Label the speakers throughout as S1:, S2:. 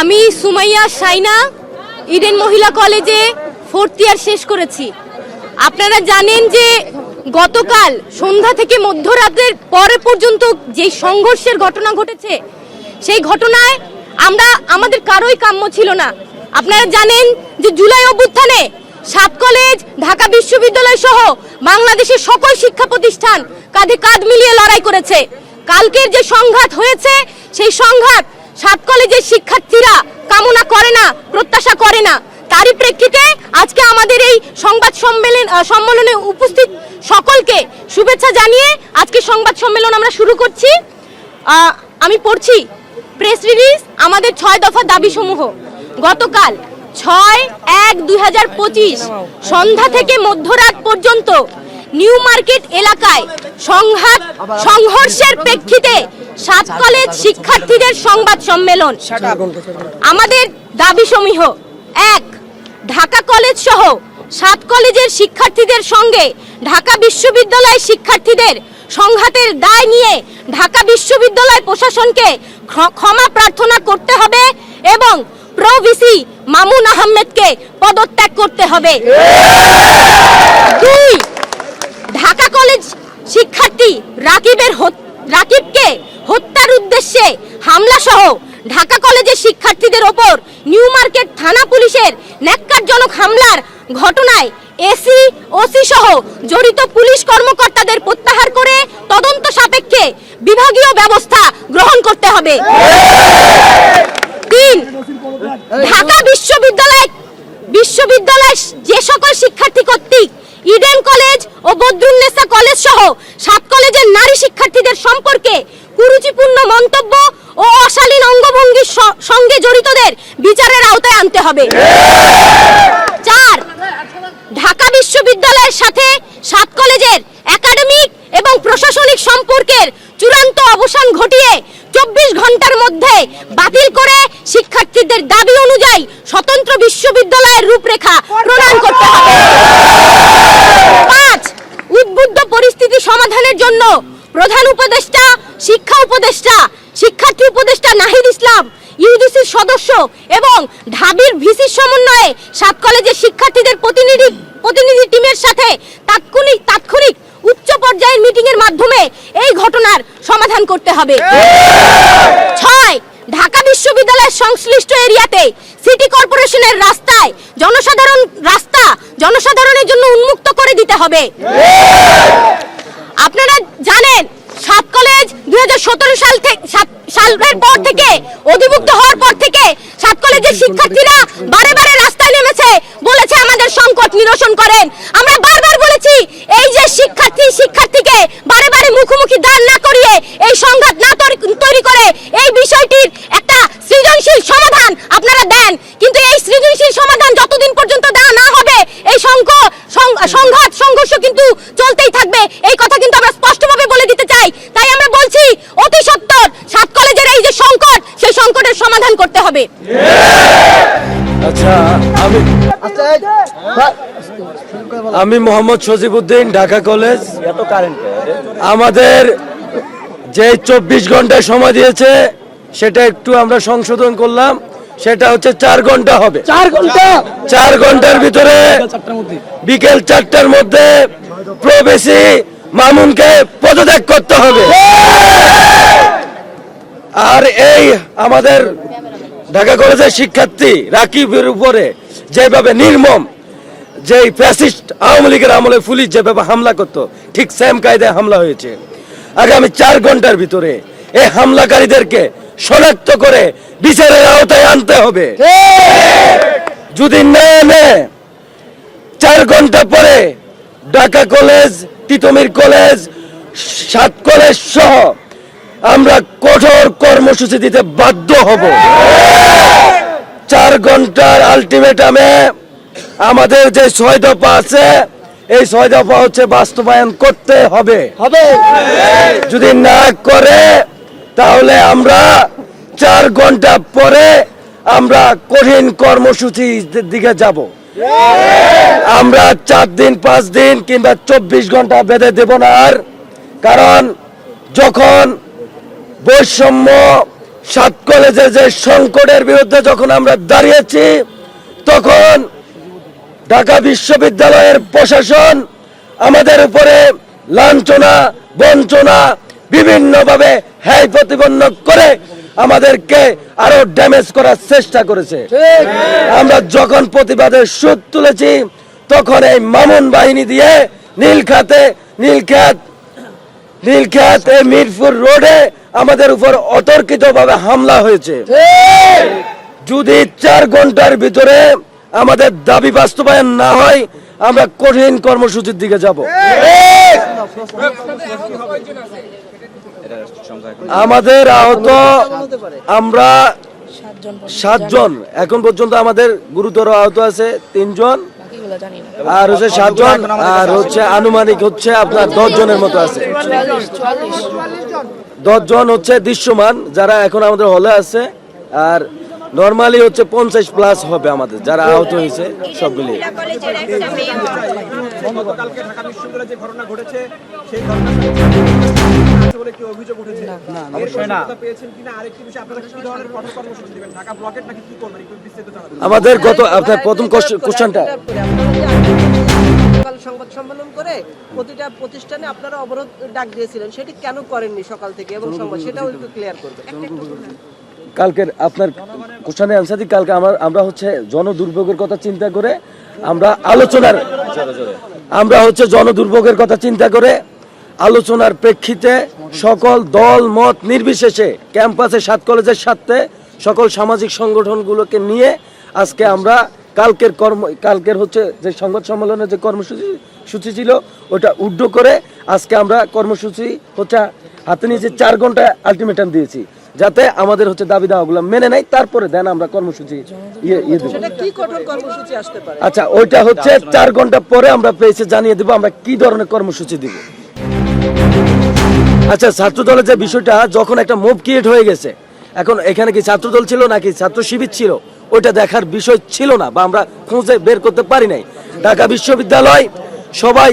S1: আমি সুমাইয়া সাইনা, ইডেন মহিলা কলেজে ফোর্থ ইয়ার শেষ করেছি। আপনারা জানেন যে গতকাল সন্ধ্যা থেকে মধ্যরাতের পরে পর্যন্ত যে সংঘর্ষের ঘটনা ঘটেছে, সেই ঘটনায় আমরা, আমাদের কারোই কাম্য ছিল না। আপনারা জানেন যে জুলাই অভ্যুত্থানে সাত কলেজ, ঢাকা বিশ্ববিদ্যালয় সহ বাংলাদেশের সকল শিক্ষা প্রতিষ্ঠান কাঁধে কাঁধ মিলিয়ে লড়াই করেছে। কালকের যে সংঘাত হয়েছে, সেই সংঘাত সাত কলেজের শিক্ষার্থীরা কামনা করে না, প্রত্যাশা করে না। তারই প্রেক্ষিতে আজকে আমাদের এই সংবাদ সম্মেলন সম্মেলনে উপস্থিত সকলকে শুভেচ্ছা জানিয়ে আজকে সংবাদ সম্মেলন আমরা শুরু করছি। আমি পড়ছি প্রেস রিলিজ আমাদের ছয় দফা দাবি সমূহ গতকাল ছয় এক দুই সন্ধ্যা থেকে মধ্যরাত পর্যন্ত নিউ মার্কেট এলাকায় সংঘাত, সংঘর্ষের প্রেক্ষিতে সাত কলেজ শিক্ষার্থীদের সংবাদ সম্মেলন। আমাদের দাবি সমূহ, এক, ঢাকা কলেজ সহ সাত কলেজের শিক্ষার্থীদের সঙ্গে ঢাকা বিশ্ববিদ্যালয় শিক্ষার্থীদের সংঘাতের দায় নিয়ে ঢাকা বিশ্ববিদ্যালয় প্রশাসনকে ক্ষমা প্রার্থনা করতে হবে এবং প্রো ভিসি মামুন আহমেদকে পদত্যাগ করতে হবে। দুই ঢাকা কলেজ শিক্ষার্থী রাকিবের রাকিবকে হত্যার উদ্দেশ্যে হামলা সহ ঢাকা কলেজের শিক্ষার্থীদের ওপর নিউ মার্কেট থানা পুলিশের ন্যাক্কারজনক হামলার ঘটনায় এসি, ওসি সহ জড়িত পুলিশ কর্মকর্তাদের প্রত্যাহার করে তদন্ত সাপেক্ষে বিভাগীয় ব্যবস্থা গ্রহণ করতে হবে। তিন, ঢাকা বিশ্ববিদ্যালয় বিশ্ববিদ্যালয় যে সকল শিক্ষার্থী কর্তৃক ইডেন কলেজ ও বদরুন্নেসা কলেজ সহ সাত কলেজের নারী শিক্ষার্থীদের সম্পর্কে কুরুচিপূর্ণ মন্তব্য ও অশালীন অঙ্গভঙ্গির সঙ্গে জড়িতদের বিচারের আওতায় আনতে হবে। চার, ঢাকা বিশ্ববিদ্যালয়ের সাথে সাত কলেজের একাডেমিক এবং প্রশাসনিক সম্পর্কের চূড়ান্ত অবসান ঘটিয়ে চব্বিশ ঘণ্টার মধ্যে বাতিল করে শিক্ষার্থীদের দাবি অনুযায়ী স্বতন্ত্র বিশ্ববিদ্যালয়ের রূপরেখা প্রণয়ন করতে হবে। পাঁচ, উদ্বুদ্ধ পরিস্থিতি সমাধানের জন্য প্রধান উপদেষ্টা উপদেষ্টা, শিক্ষার্থী উপদেষ্টা নাহিদ ইসলাম ইউজিসির সদস্য এবং ঢাবির ভিসির সমন্বয়ে সাত কলেজের শিক্ষার্থীদের প্রতিনিধি প্রতিনিধি টিমের সাথে তাৎক্ষণিক তাৎক্ষণিক উচ্চ পর্যায়ের মিটিং এর মাধ্যমে এই ঘটনার সমাধান করতে হবে। ছয়, ঢাকা বিশ্ববিদ্যালয়ের সংশ্লিষ্ট এরিয়াতে সিটি কর্পোরেশনের রাস্তায় জনসাধারণ, রাস্তা জনসাধারণের জন্য উন্মুক্ত করে দিতে হবে। আপনারা জানেন সাত কলেজ দুই হাজার সতেরো সাল থেকে সালের পর থেকে, অধিভুক্ত হওয়ার পর থেকে সাত কলেজের শিক্ষার্থীরা বারে বারে রাস্তায় নেমেছে বলেছে আমাদের সংকট নিরসন করেন। আমরা বারবার বলেছি, এই যে শিক্ষার্থী, শিক্ষার্থীকে বারে বারে মুখোমুখি দান না করিয়ে এই সংঘাত না তৈরি করে, এই বিষয়টির একটা সৃজনশীল সমাধান আপনারা দেন কিন্তু এই সৃজনশীল সমাধান যতদিন পর্যন্ত দেওয়া না হবে এই সংঘ সং- সংঘাত সংঘর্ষ কিন্তু চলতেই থাকবে এই কথা কিন্তু আমরা স্পষ্টভাবে বলে দিতে চাই তাই আমরা বলছি অতি সত্বর সাত কলেজের এই যে সংকট সেই সংকটের সমাধান করতে হবে
S2: আচ্ছা আমি আমি মোহাম্মদ সজিবুদ্দিন ঢাকা কলেজ। আমাদের যে চব্বিশ ঘণ্টা সময় দিয়েছে সেটা একটু আমরা সংশোধন করলাম। সেটা হচ্ছে চার ঘণ্টা হবে।
S3: চার ঘণ্টা?
S2: চার ঘণ্টার ভিতরে বিকেল চারটার মধ্যে প্রবেশী মামুনকে পদত্যাগ করতে হবে। আর এই আমাদের ঢাকা কলেজের শিক্ষার্থী রাকিবের উপরে যেভাবে নির্মম যে ফ্যাসিস্ট আওয়ামী লীগের আমলে পুলিশ যেভাবে হামলা করতো, ঠিক সেম কায়দায় হামলা হয়েছে। আগামী চার ঘণ্টার ভিতরে এই হামলাকারীদেরকে শনাক্ত করে বিচারের আওতায় আনতে হবে। যদি না এনে চার ঘণ্টা পরে ঢাকা কলেজ, তিতুমির কলেজ, সাত কলেজ সহ আমরা কঠোর কর্মসূচি দিতে বাধ্য হব। চার ঘণ্টার আলটিমেটামে আমাদের যে ছয় দফা আছে এই ছয় দফা হচ্ছে বাস্তবায়ন করতে হবে।
S3: হবে।
S2: যদি না করে তাহলে আমরা চার ঘণ্টা পরে আমরা কঠিন কর্মসূচির দিকে যাব। আমরা চার দিন পাঁচ দিন কিংবা চব্বিশ ঘণ্টা বেঁধে দেব না আর। কারণ যখন বৈষম্য সাত কলেজের যে সংকটের বিরুদ্ধে যখন আমরা দাঁড়িয়েছি তখন ঢাকা বিশ্ববিদ্যালয়ের প্রশাসন আমাদের উপরে লাঞ্ছনা বঞ্চনা বিভিন্নভাবে হ্যায় প্রতিপন্ন করে আমাদেরকে আরও ড্যামেজ করার চেষ্টা করেছে। আমরা যখন প্রতিবাদের সুদ তুলেছি তখন এই মামুন বাহিনী দিয়ে নীলখাতে নীলখাত এই মিরপুর রোডে আমাদের উপর অতর্কিত ভাবে হামলা হয়েছে। যদি চার ঘণ্টার ভিতরে আমাদের দাবি বাস্তবায়ন না হয় আমরা কঠিন কর্মসূচির দিকে যাব। আমাদের আহত আমরা সাতজন। এখন পর্যন্ত আমাদের গুরুতর আহত আছে তিনজন। আর হচ্ছে সাতজন আর হচ্ছে আনুমানিক হচ্ছে আপনার দশ জনের মতো আছে। দশ জন হচ্ছে দৃশ্যমান যারা এখন আমাদের হলে আছে আর নর্মালি হচ্ছে পঞ্চাশ প্লাস হবে আমাদের যারা আহত হয়েছে সব মিলিয়ে
S3: কলেজের একটা মেয়ে
S4: গতকালকে ঢাকা বিশ্ববিদ্যালয়ে যে ঘটনা ঘটেছে সেই আছে বলে কি অভিযোগ উঠেছে? না অবশ্যই না। পেয়েছেন কিনা? আরেকটি বিষয় আপনারা কি ধরনের কঠোর কর্মসূচি দিবেন ঢাকা ব্লকেট নাকি কি করবেন? একটু বিস্তারিত জানাবেন।
S2: আমাদের গত আপনার প্রথম কোশ্চেনটা।
S5: সকাল সংবাদ সম্মেলন করে প্রতিটা প্রতিষ্ঠানে আপনারা অবরোধ ডাক দিয়েছিলেন। সেটি কেন করেননি সকাল থেকে? এবং সংবাদ সেটাও একটু ক্লিয়ার করবেন।
S2: কালকের আপনার কোশ্চেনে আনসার দিই কালকে আমার আমরা হচ্ছে জন দুর্ভোগের কথা চিন্তা করে আমরা আলোচনার আমরা হচ্ছে জন দুর্ভোগের কথা চিন্তা করে আলোচনার প্রেক্ষিতে সকল দল মত নির্বিশেষে ক্যাম্পাসে সাত কলেজের সাথে সকল সামাজিক সংগঠনগুলোকে নিয়ে আজকে আমরা কালকের কর্ম কালকের হচ্ছে যে সংবাদ সম্মেলনের যে কর্মসূচি সূচি ছিল ওটা উড্ড করে আজকে আমরা কর্মসূচি হচ্ছে হাতে নিয়ে যে চার ঘণ্টা আলটিমেটাম দিয়েছি যাতে আমাদের হচ্ছে দাবি দাওয়াগুলো মেনে নেয় তারপরে দেন আমরা কর্মসূচি ইয়ে ইয়ে আচ্ছা ওইটা হচ্ছে চার ঘণ্টা পরে আমরা পেয়েছে জানিয়ে দেবো আমরা কি ধরনের কর্মসূচি দিব। আচ্ছা ছাত্র দলের যে বিষয়টা যখন একটা মুভ ক্রিয়েট হয়ে গেছে এখন এখানে কি ছাত্র দল ছিল নাকি ছাত্র শিবির ছিল? ওইটা দেখার বিষয় ছিল না বা আমরা খুঁজে বের করতে পারি নাই। ঢাকা বিশ্ববিদ্যালয় সবাই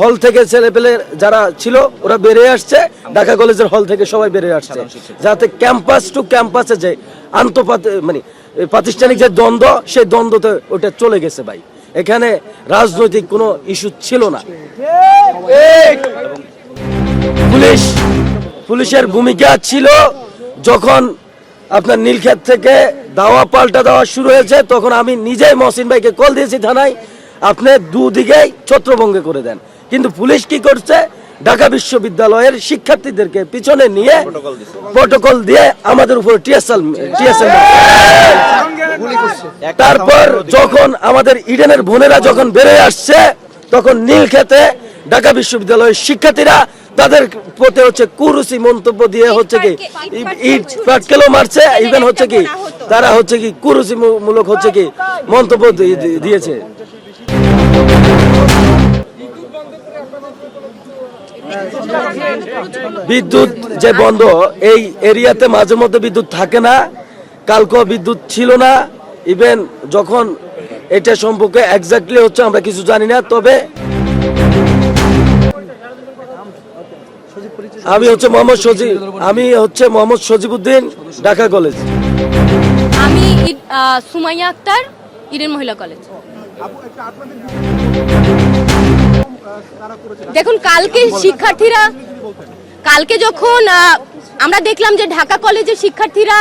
S2: হল থেকে ছেলেপেলে যারা ছিল ওরা বেরিয়ে আসছে। ঢাকা কলেজের হল থেকে সবাই বেরিয়ে আসছে। যাতে ক্যাম্পাস টু ক্যাম্পাসে যে আন্তঃপাত মানে প্রাতিষ্ঠানিক যে দ্বন্দ্ব সেই দ্বন্দ্বতে ওটা চলে গেছে ভাই। এখানে রাজনৈতিক কোনো ইস্যু ছিল না। পুলিশ পুলিশের ভূমিকা ছিল যখন আপনার নীলক্ষেত থেকে দাওয়া পাল্টা দেওয়া শুরু হয়েছে তখন আমি নিজেই মহসিন ভাইকে কল দিয়েছি থানায় আপনি দুদিকেই ছত্রভঙ্গে করে দেন। কিন্তু পুলিশ কি করছে? ঢাকা বিশ্ববিদ্যালয়ের শিক্ষার্থীদেরকে পিছনে নিয়ে প্রটোকল দিয়ে আমাদের উপর টিএসএল টিএসএল তারপর যখন আমাদের ইডেনের বোনেরা যখন বেড়ে আসছে তখন নীলক্ষেতে ঢাকা বিশ্ববিদ্যালয়ের শিক্ষার্থীরা তাদের প্রতি হচ্ছে কুরুচি মন্তব্য দিয়ে হচ্ছে কি ইট পাটকেলও মারছে ইভেন হচ্ছে কি তারা হচ্ছে কি কুরুচি মূ- মূলক হচ্ছে কি মন্তব্য দিয়ে- দিয়ে- দিয়েছে। বিদ্যুৎ যে বন্ধ এই এরিয়াতে মাঝে মধ্যে বিদ্যুৎ থাকে না কালকেও বিদ্যুৎ ছিল না ইভেন যখন এটা সম্পর্কে এক্স্যাক্টলি হচ্ছে আমরা কিছু জানি না তবে আমি হচ্ছে মোহাম্মদ সজিব। আমি হচ্ছে মোহাম্মদ সজিবুদ্দিন ঢাকা কলেজ।
S1: আমি সুমাইয়া আক্তার, ইডেন মহিলা কলেজ। দেখুন, কালকে শিক্ষার্থীরা, কালকে যখন আমরা দেখলাম যে ঢাকা কলেজের শিক্ষার্থীরা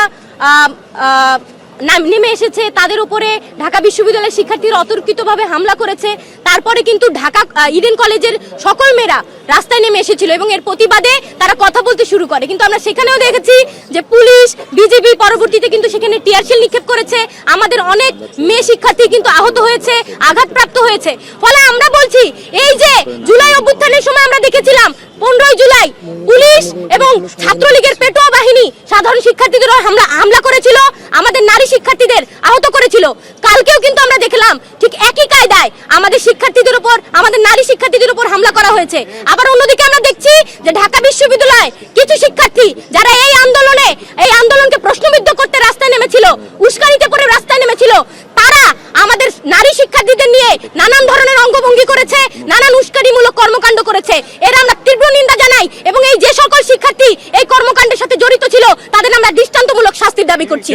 S1: নাম- এসেছে, তাদের উপরে ঢাকা বিশ্ববিদ্যালয়ের শিক্ষার্থীরা অতর্কিতভাবে হামলা করেছে। তারপরে কিন্তু ঢাকা ইডেন কলেজের সকল মেয়েরা রাস্তায় নেমে এসেছিল এবং এর প্রতিবাদে তারা কথা বলতে শুরু করে। কিন্তু আমরা সেখানেও দেখেছি যে পুলিশ বিজেপি পরবর্তীতে কিন্তু সেখানে টিয়ারশেল নিক্ষেপ করেছে। আমাদের অনেক মেয়ে শিক্ষার্থী কিন্তু আহত হয়েছে, আঘাতপ্রাপ্ত হয়েছে। ফলে আমরা বলছি, এই যে জুলাই অভ্যুত্থানের সময় আমরা দেখেছিলাম পনেরোই জুলাই পুলিশ এবং ছাত্রলীগের পেটোয়া বাহিনী সাধারণ শিক্ষার্থীদের হামলা হামলা করেছিল, আমাদের নারী শিক্ষার্থীদের আহত করেছিল। কালকেও কিন্তু আমরা দেখলাম ঠিক একই কায়দায় আমাদের শিক্ষার্থীদের উপর আমাদের নারী শিক্ষার্থীদের উপর হামলা করা হয়েছে। আবার অন্যদিকে আমরা দেখছি যে ঢাকা বিশ্ববিদ্যালয় কিছু শিক্ষার্থী যারা এই আন্দোলনে এই আন্দোলনকে প্রশ্নবিদ্ধ করতে রাস্তায় নেমেছিল উস্কানিতে পড়ে রাস্তায় নেমেছিল তারা আমাদের নারী শিক্ষার্থীদের নিয়ে নানান ধরনের অঙ্গভঙ্গি করেছে নানান উস্কানিমূলক কর্মকাণ্ড করেছে এর আমরা তীব্র নিন্দা জানাই এবং এই যে সকল শিক্ষার্থী এই কর্মকাণ্ডের সাথে জড়িত ছিল তাদের আমরা দৃষ্টান্তমূলক দাবি করছি।